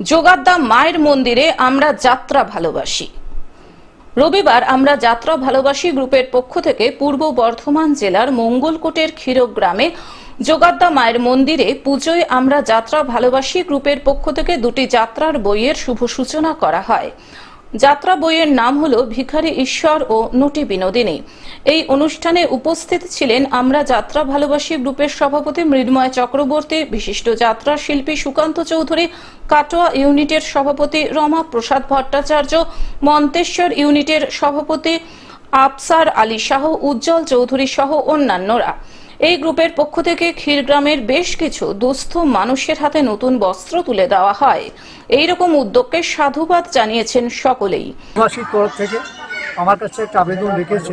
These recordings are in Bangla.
যোগাদ্দা মায়ের মন্দিরে আমরা যাত্রা ভালোবাসি। রবিবার আমরা যাত্রা ভালোবাসি গ্রুপের পক্ষ থেকে পূর্ব বর্ধমান জেলার মঙ্গলকোটের ক্ষীরগ্রামে। যোগাদ্দা মায়ের মন্দিরে পুজোয় আমরা যাত্রা ভালোবাসি গ্রুপের পক্ষ থেকে দুটি যাত্রার বইয়ের শুভ সূচনা করা হয়। যাত্রা বইয়ের নাম হল ভিখারি ঈশ্বর ও নটি বিনোদিনী। এই অনুষ্ঠানে উপস্থিত ছিলেন আমরা যাত্রা ভালোবাসি গ্রুপের সভাপতি মৃন্ময় চক্রবর্তী, বিশিষ্ট যাত্রা শিল্পী সুকান্ত চৌধুরী, কাটোয়া ইউনিটের সভাপতি রমা প্রসাদ ভট্টাচার্য, মন্তেশ্বর ইউনিটের সভাপতি আফসার আলী শাহ, উজ্জ্বল চৌধুরী সহ অন্যান্যরা। এই গ্রুপের পক্ষ থেকে ক্ষীরগ্রামের বেশ কিছু দুস্থ মানুষের হাতে নতুন বস্ত্র তুলে দেওয়া হয়। এই রকম উদ্যোগকে সাধুবাদ জানিয়েছেন সকলেই। তরফ থেকে আমার কাছে একটা আবেদন রেখেছে।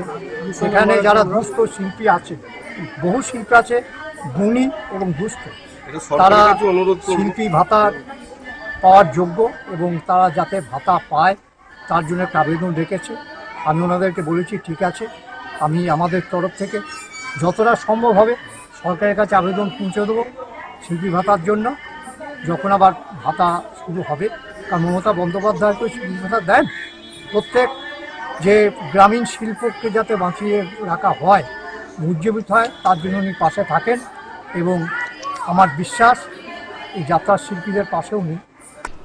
সেখানে যারা দুস্থ শিল্পী আছে বহু শিল্পী আছে গুণী এবং দুস্থ। তারা শিল্পী ভাতা পাওয়ার যোগ্য এবং তারা যাতে ভাতা পায় তার জন্য একটা আবেদন রেখেছে। আমি ওনাদেরকে বলেছি ঠিক আছে। আমি আমাদের তরফ থেকে যতটা সম্ভব হবে সরকারের কাছে আবেদন পৌঁছে দেবো শিল্পী ভাতার জন্য। যখন আবার ভাতা শুরু হবে, কারণ মমতা বন্দ্যোপাধ্যায় তো শিল্পী ভাতা দেন। প্রত্যেক যে গ্রামীণ শিল্পকে যাতে বাঁচিয়ে রাখা হয় উজ্জীবিত হয়, তার জন্য উনি পাশে থাকেন এবং আমার বিশ্বাস এই যাত্রার শিল্পীদের পাশেও নেই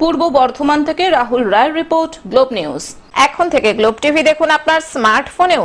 পূর্ব বর্ধমান থেকে Rahul Roy report, Globe News. এখন থেকে গ্লোব টিভি দেখুন আপনার স্মার্টফোনেও।